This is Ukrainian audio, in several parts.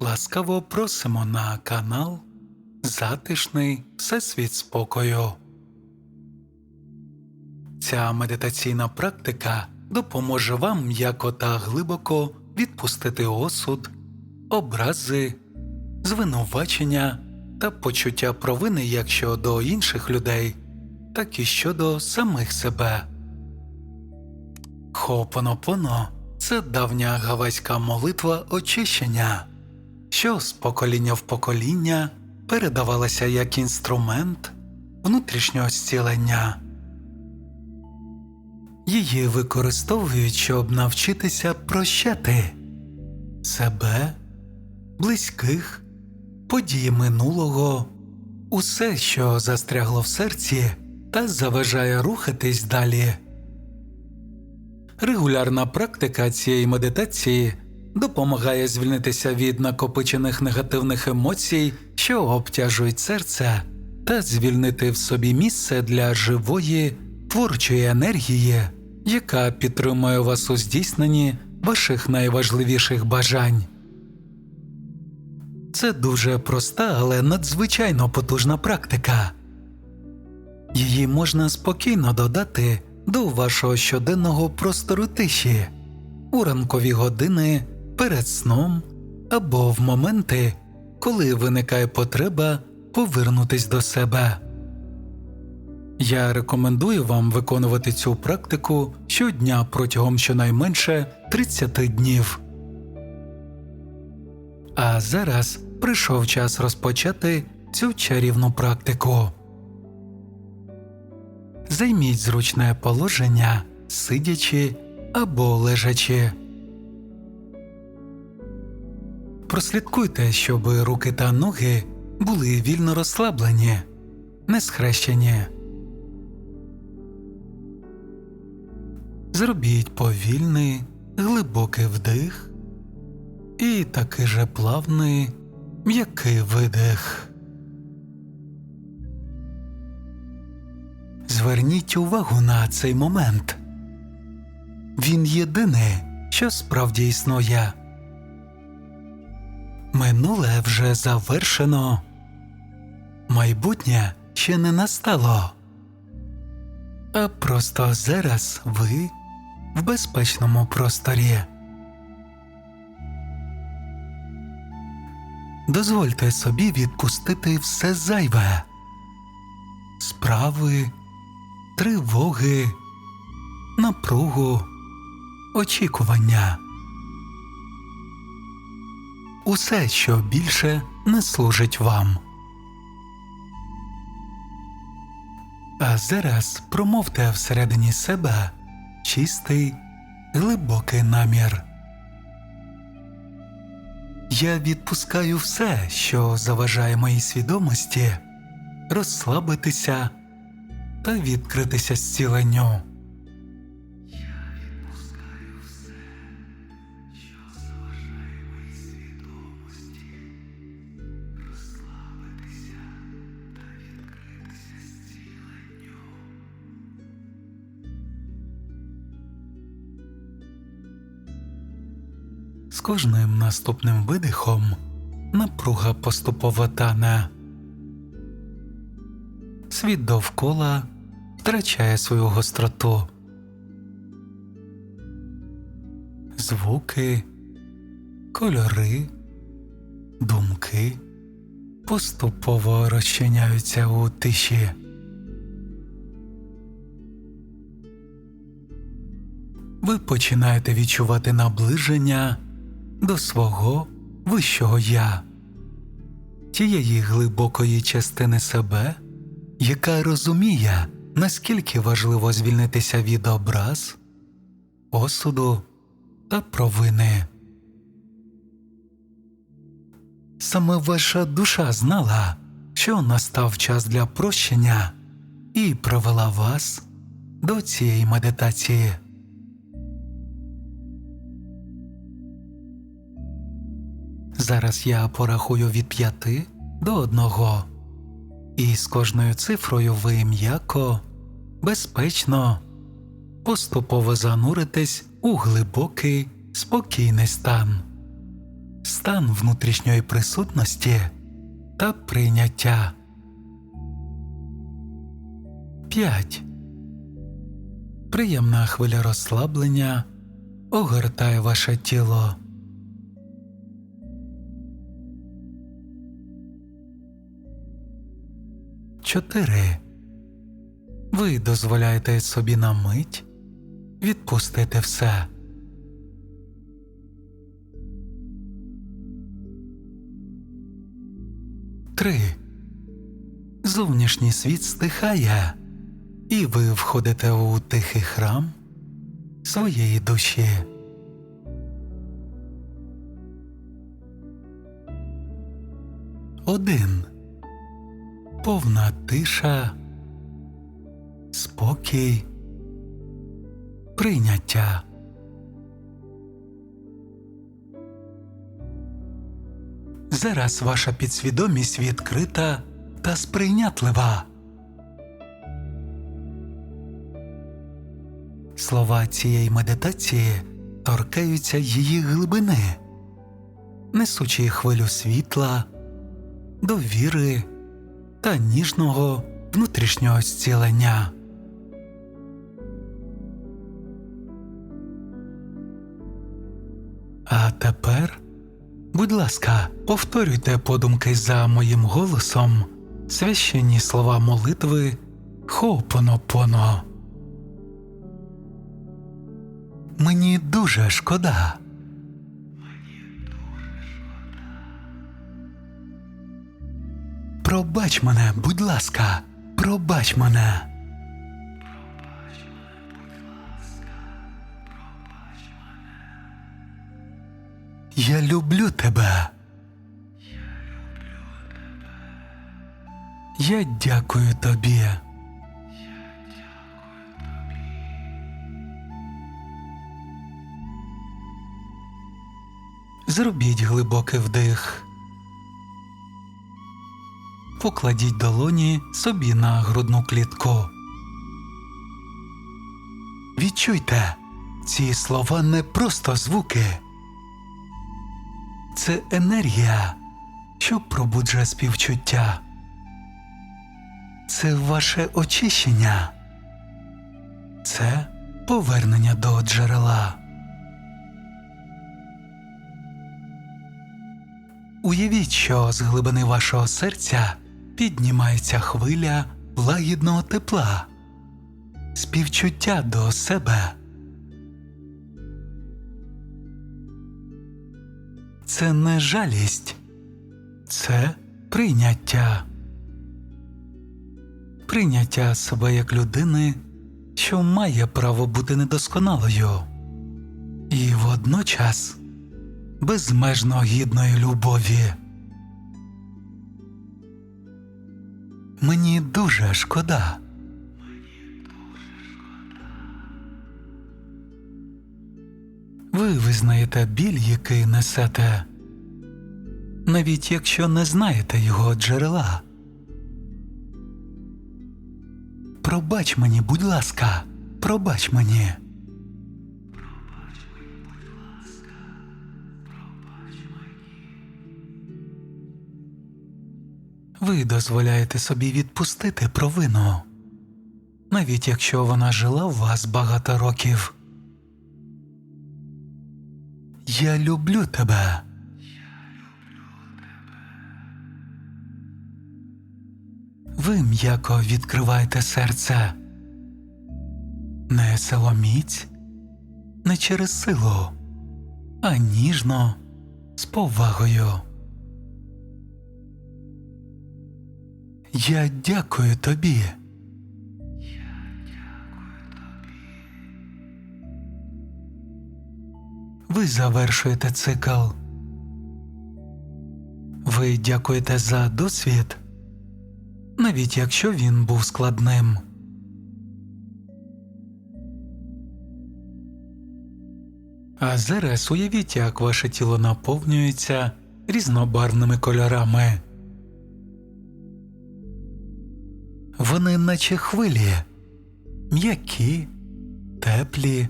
Ласкаво просимо на канал Затишний Всесвіт спокою. Ця медитаційна практика допоможе вам м'яко та глибоко відпустити осуд, образи, звинувачення та почуття провини як щодо інших людей, так і щодо самих себе. Хоопонопоно – це давня гавайська молитва очищення, що з покоління в покоління передавалася як інструмент внутрішнього зцілення. Її використовують, щоб навчитися прощати себе, близьких, події минулого, усе, що застрягло в серці та заважає рухатись далі. Регулярна практика цієї медитації допомагає звільнитися від накопичених негативних емоцій, що обтяжують серце, та звільнити в собі місце для живої творчої енергії, яка підтримує вас у здійсненні ваших найважливіших бажань. Це дуже проста, але надзвичайно потужна практика. Її можна спокійно додати до вашого щоденного простору тиші у ранкові години перед сном або в моменти, коли виникає потреба повернутись до себе. Я рекомендую вам виконувати цю практику щодня протягом щонайменше 30 днів. А зараз прийшов час розпочати цю чарівну практику. Займіть зручне положення, сидячи або лежачи. Прослідкуйте, щоб руки та ноги були вільно розслаблені, не схрещені. Зробіть повільний, глибокий вдих і такий же плавний, м'який видих. Зверніть увагу на цей момент. Він єдиний, що справді існує. Минуле вже завершено, майбутнє ще не настало, а просто зараз ви в безпечному просторі. Дозвольте собі відпустити все зайве, справи, тривоги, напругу, очікування. Усе, що більше не служить вам. А зараз промовте всередині себе чистий, глибокий намір. Я відпускаю все, що заважає моїй свідомості, розслабитися та відкритися зціленню. Кожним наступним видихом напруга поступово тане. Світ довкола втрачає свою гостроту. Звуки, кольори, думки поступово розчиняються у тиші. Ви починаєте відчувати наближення до свого вищого я, тієї глибокої частини себе, яка розуміє, наскільки важливо звільнитися від образ, осуду та провини. Саме ваша душа знала, що настав час для прощення, і провела вас до цієї медитації. Зараз я порахую від п'яти до одного, і з кожною цифрою ви м'яко, безпечно, поступово зануритесь у глибокий, спокійний стан. стан внутрішньої присутності та прийняття. 5. Приємна хвиля розслаблення огортає ваше тіло. Чотири. Ви дозволяєте собі на мить відпустити все. Три. Зовнішній світ стихає, і ви входите у тихий храм своєї душі. Один. Повна тиша, спокій, прийняття. Зараз ваша підсвідомість відкрита та сприйнятлива. Слова цієї медитації торкаються її глибини, несучи хвилю світла, довіри та ніжного внутрішнього зцілення. А тепер, будь ласка, повторюйте подумки за моїм голосом священні слова молитви Хоопонопоно. Мені дуже шкода. Пробач мене, будь ласка, пробач мене. Я люблю тебе. Я дякую тобі. Зробіть глибокий вдих. Покладіть долоні собі на грудну клітку. Відчуйте, ці слова не просто звуки. Це енергія, що пробуджує співчуття. Це ваше очищення. Це повернення до джерела. Уявіть, що з глибини вашого серця піднімається хвиля лагідного тепла, співчуття до себе. Це не жалість, це прийняття. Прийняття себе як людини, що має право бути недосконалою, і водночас безмежно гідної любові. Мені дуже шкода. Ви визнаєте біль, який несете, навіть якщо не знаєте його джерела. Пробач мені, будь ласка, пробач мені. Ви дозволяєте собі відпустити провину, навіть якщо вона жила в вас багато років. Я люблю тебе. Ви м'яко відкриваєте серце. Не силоміць, не через силу, а ніжно, з повагою. Я дякую тобі. Ви завершуєте цикл. Ви дякуєте за досвід, навіть якщо він був складним. А зараз уявіть, як ваше тіло наповнюється різнобарвними кольорами. Вони наче хвилі, м'які, теплі,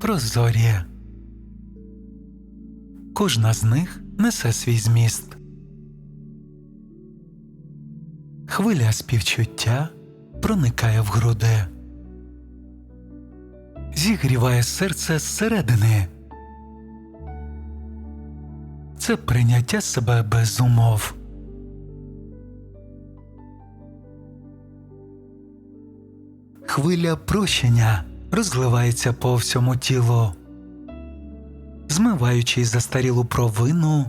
прозорі. Кожна з них несе свій зміст. Хвиля співчуття проникає в груди, зігріває серце зсередини. Це прийняття себе без умов. Хвиля прощення розливається по всьому тілу, змиваючи застарілу провину,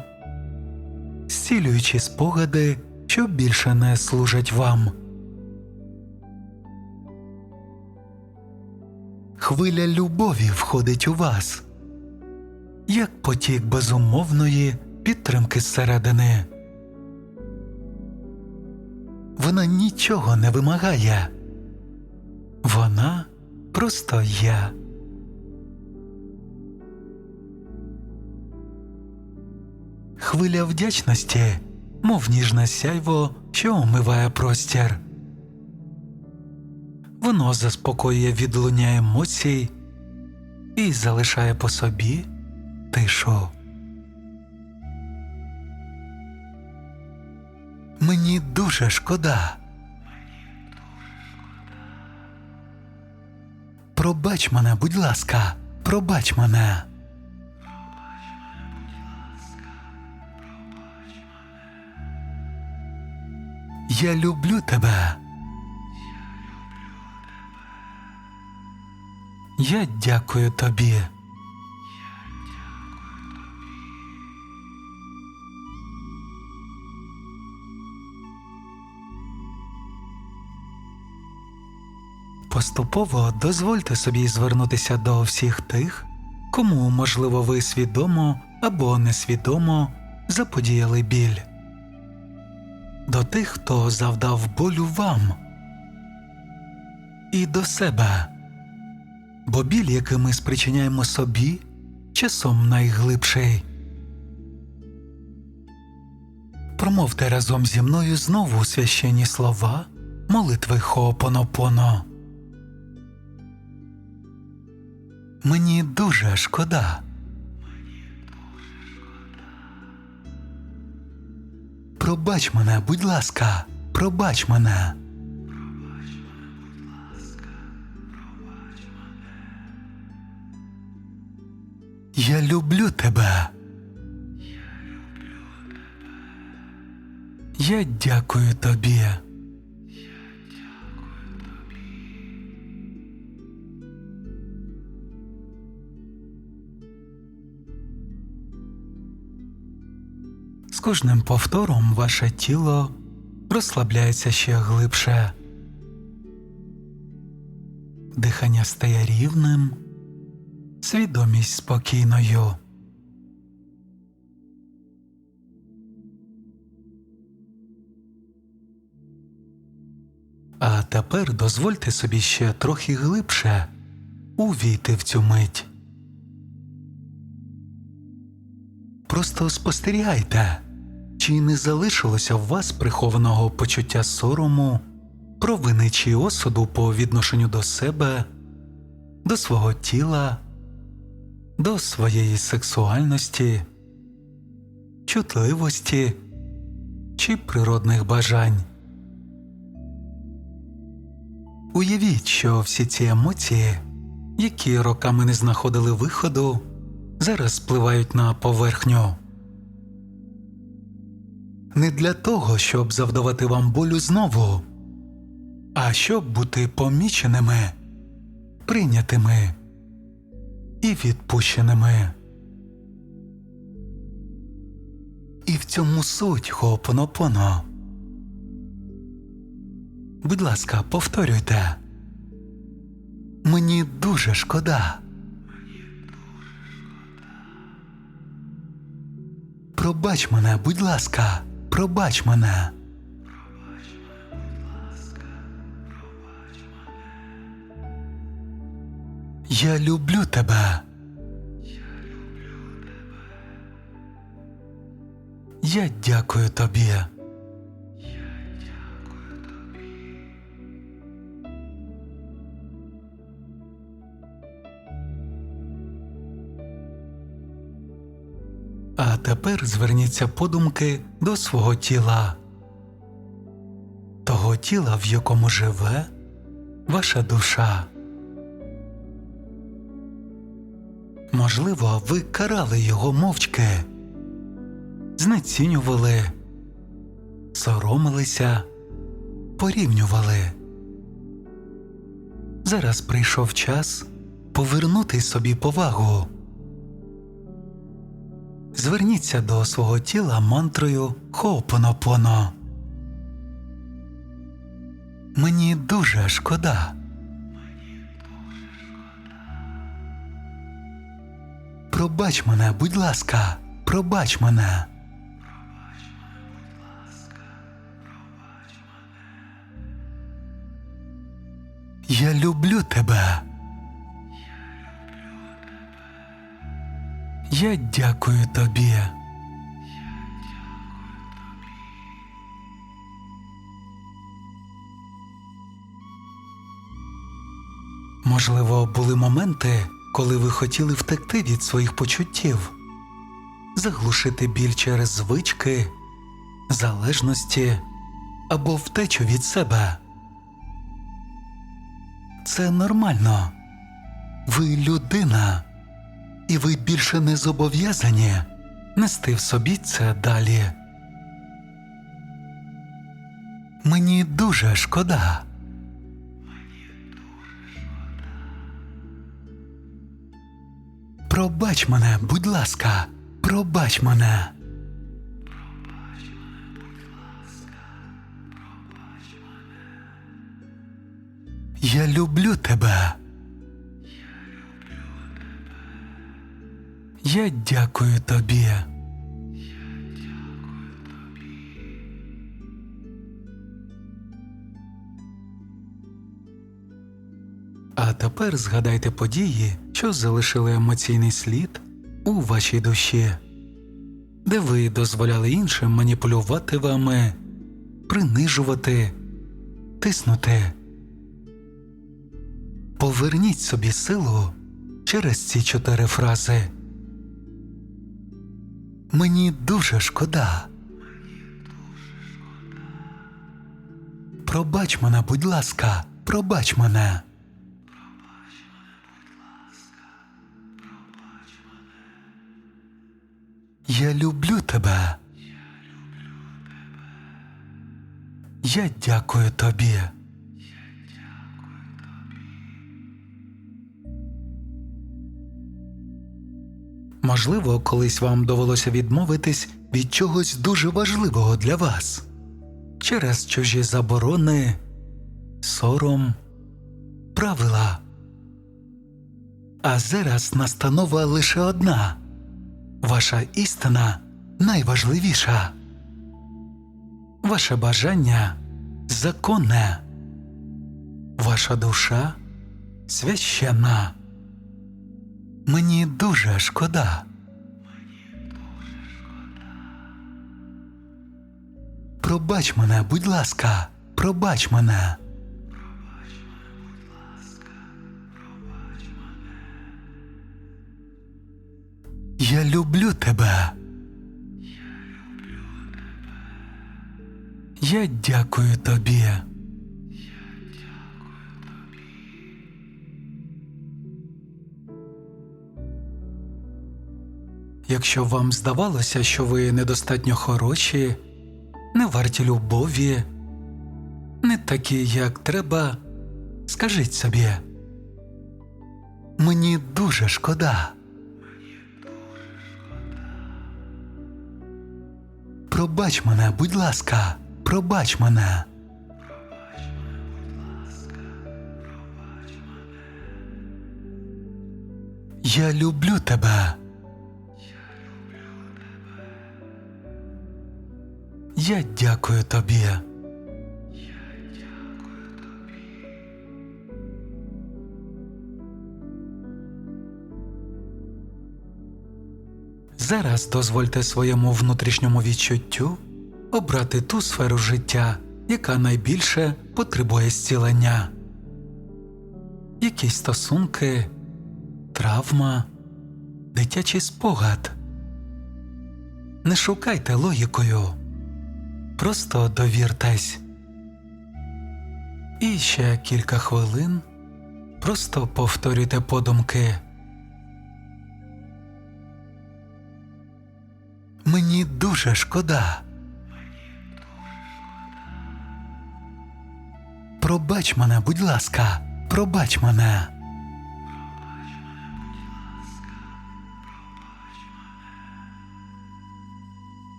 зцілюючи спогади, що більше не служать вам. Хвиля любові входить у вас, як потік безумовної підтримки зсередини. Вона нічого не вимагає. Вона просто я. Хвиля вдячності, мов ніжне сяйво, що омиває простір. Воно заспокоює відлуння емоцій і залишає по собі тишу. Мені дуже шкода. Пробач мене, будь ласка, пробач мене. Я люблю тебе. Я дякую тобі. Поступово дозвольте собі звернутися до всіх тих, кому, можливо, ви свідомо або несвідомо заподіяли біль, до тих, хто завдав болю вам і до себе, бо біль, який ми спричиняємо собі, часом найглибший. Промовте разом зі мною знову священні слова молитви Хоопонопоно. Мені дуже шкода. Пробач мене, будь ласка, пробач мене. Пробач мене, будь ласка, пробач мене. Я люблю тебе. Я люблю тебе. Я дякую тобі. Кожним повтором ваше тіло розслабляється ще глибше. Дихання стає рівним, свідомість спокійною. А тепер дозвольте собі ще трохи глибше увійти в цю мить. Просто спостерігайте, чи не залишилося в вас прихованого почуття сорому, провини чи осуду по відношенню до себе, до свого тіла, до своєї сексуальності, чутливості чи природних бажань. Уявіть, що всі ці емоції, які роками не знаходили виходу, зараз спливають на поверхню. Не для того, щоб завдавати вам болю знову, а щоб бути поміченими, прийнятими і відпущеними. І в цьому суть Хоопонопоно. Будь ласка, повторюйте. Мені дуже шкода. Пробач мене, будь ласка, пробач мене. Я люблю тебе. Я дякую тобі. Тепер зверніться подумки до свого тіла, того тіла, в якому живе ваша душа. Можливо, ви карали його мовчки, знецінювали, соромилися, порівнювали. Зараз прийшов час повернути собі повагу. Зверніться до свого тіла мантрою Хоопонопоно. Мені дуже шкода. Пробач мене, будь ласка, пробач мене. Я люблю тебе. Я дякую тобі. Можливо, були моменти, коли ви хотіли втекти від своїх почуттів, заглушити біль через звички, залежності або втечу від себе. Це нормально. Ви людина, і ви більше не зобов'язані нести в собі це далі. Мені дуже шкода. Пробач мене, будь ласка, пробач мене. Я люблю тебе. Я дякую тобі. А тепер згадайте події, що залишили емоційний слід у вашій душі, де ви дозволяли іншим маніпулювати вами, принижувати, тиснути. Поверніть собі силу через ці чотири фрази. Мені дуже шкода. Пробач мене, будь ласка, пробач мене. Я люблю тебе. Я дякую тобі. Можливо, колись вам довелося відмовитись від чогось дуже важливого для вас через чужі заборони, сором, правила. А зараз настанова лише одна ваша істина найважливіша. Ваше бажання законне, ваша душа священна. Мені дуже шкода. Пробач мене, будь ласка, пробач мене. Пробач мене, будь ласка, пробач мене. Я люблю тебе. Я люблю тебе. Я дякую тобі. Якщо вам здавалося, що ви недостатньо хороші, не варті любові, не такі, як треба, скажіть собі. Мені дуже шкода. Пробач мене, будь ласка, пробач мене. Я люблю тебе. Я дякую тобі. Зараз дозвольте своєму внутрішньому відчуттю обрати ту сферу життя, яка найбільше потребує зцілення. Якісь стосунки, травма, дитячий спогад. Не шукайте логікою. Просто довіртесь. І ще кілька хвилин. Просто повторюйте подумки. Мені дуже шкода. Пробач мене, будь ласка, пробач мене.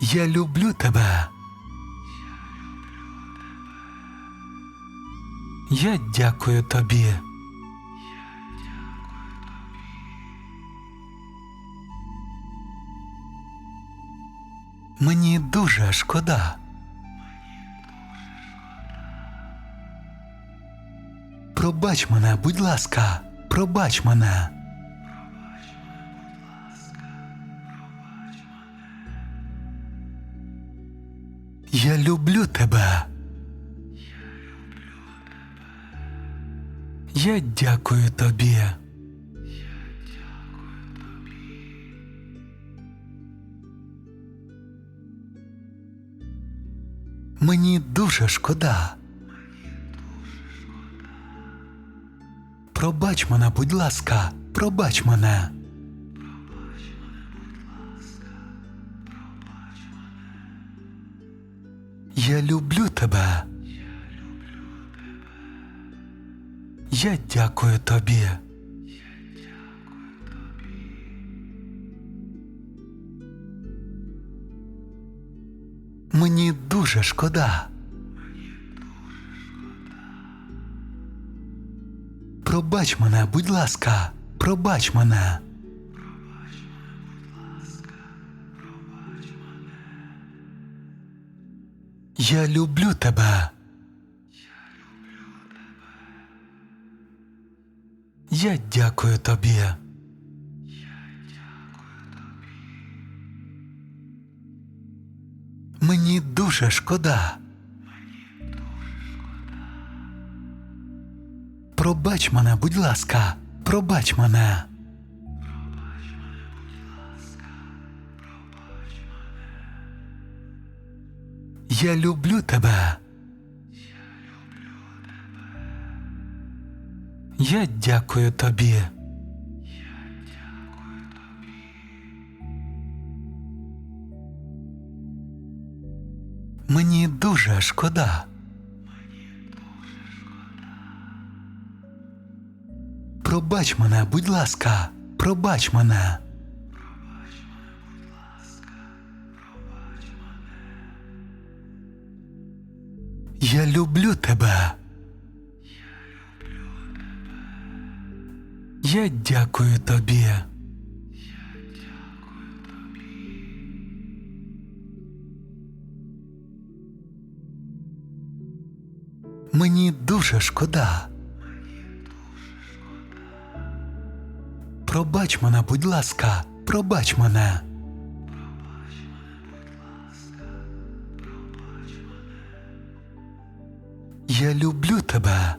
Я люблю тебе. Я дякую тобі. Мені дуже шкода. Пробач мене, будь ласка, пробач мене. Я люблю тебе. Я дякую тобі. Мені дуже шкода. Пробач мене, будь ласка, пробач мене. Я люблю тебе. Я дякую тобі. Мені дуже шкода. Пробач мене, будь ласка, пробач мене. Я люблю тебе. Я дякую тобі. Мені дуже шкода. Пробач мене, будь ласка, пробач мене. Я люблю тебе. Я дякую тобі. Мені дуже шкода. Пробач мене, будь ласка, пробач мене. Я люблю тебе. Я дякую тобі. Мені дуже шкода. Пробач мене, будь ласка, пробач мене. Я люблю тебе.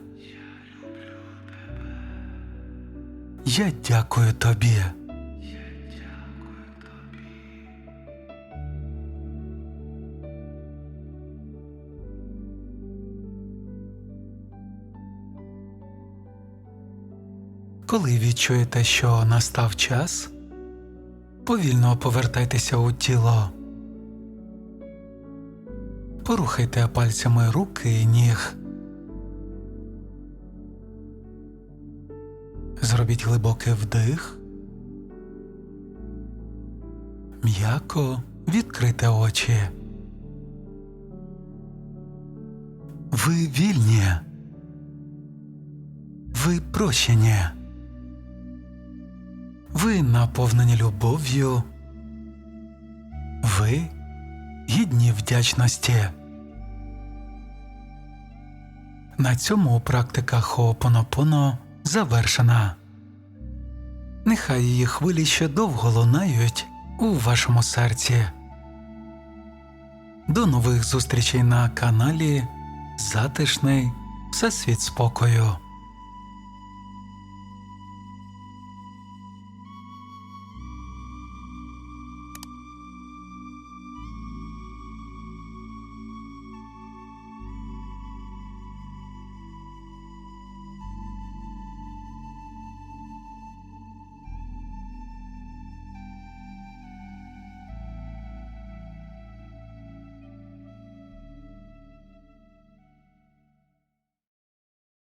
Я дякую тобі. Коли відчуєте, що настав час, повільно повертайтеся у тіло. Порухайте пальцями руки і ніг. Зробіть глибокий вдих. М'яко відкрите очі. Ви вільні. Ви прощені. Ви наповнені любов'ю. Ви гідні вдячності. На цьому практика Хоопонопоно завершена. Нехай її хвилі ще довго лунають у вашому серці. До нових зустрічей на каналі Затишний Всесвіт спокою.